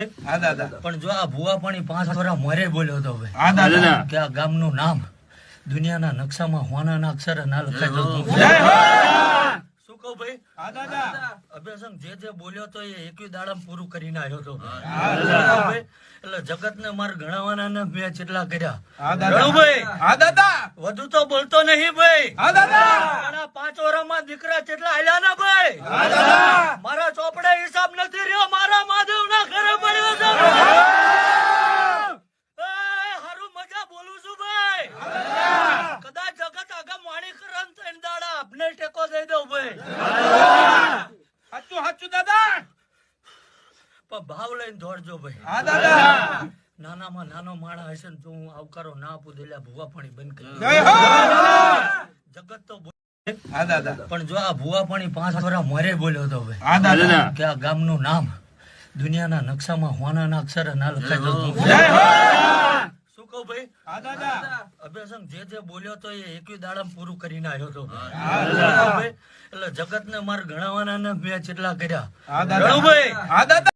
હા દાદા. પણ જો આ ભુવા પાણી પાંચ વર્ષ મોરે બોલ્યો હતો કે આ ગામનું નામ દુનિયાના નકશામાં હોનાના અક્ષરે ના લખાય તો હું જય હો! શું કહું ભાઈ? અભ્યાસમ જે જે બોલ્યો તો એ એકવી દાડામાં પૂરું કરીને આવ્યો હતો હા શું દાદા. કહું ભાઈ? એટલે જગત ને માર ગણાવાના ને મેં જેટલા કર્યા. હા દાદા. રણુભાઈ, હા દાદા. વધુ તો બોલતો નહીં ભાઈ. પાંચ વર્ષમાં દીકરા ચેટલા આલ્યા ના ભાઈ? મારા ચોપડે હિસાબ નથી કદાચ જગત આગા માણી કરે ને તો દાડા આપને ટેકો દઈ દઉં ભાઈ. હાચું હાચું દાદા. પણ ભાવ લઈને દોડજો ભાઈ. હા દાદા. નાનામાં નાનો માણા હશે ને તો હું આવકારો ના આપું દેલા ભૂવા પાણી બંધ કરી જગત તો હા દાદા. પણ જો આ ભૂવા પાણી પાંચ વર્ષ મોરે બોલ્યો હતો ભાઈ. હા દાદા. કે આ ગામનું નામ દુનિયાના નકશામાં હોનાના અક્ષરે ના લખાય તો કહું ભાઈ? હા દાદા. અભ્યાસમ જે જે બોલ્યો તો એ એકવી દાડમ પૂરું કરીને આવ્યો ભાઈ? એટલે જગત ને માર ગણાવાના ને મેં જેટલા કર્યા. હા દાદા. રણુભાઈ, હા દાદા.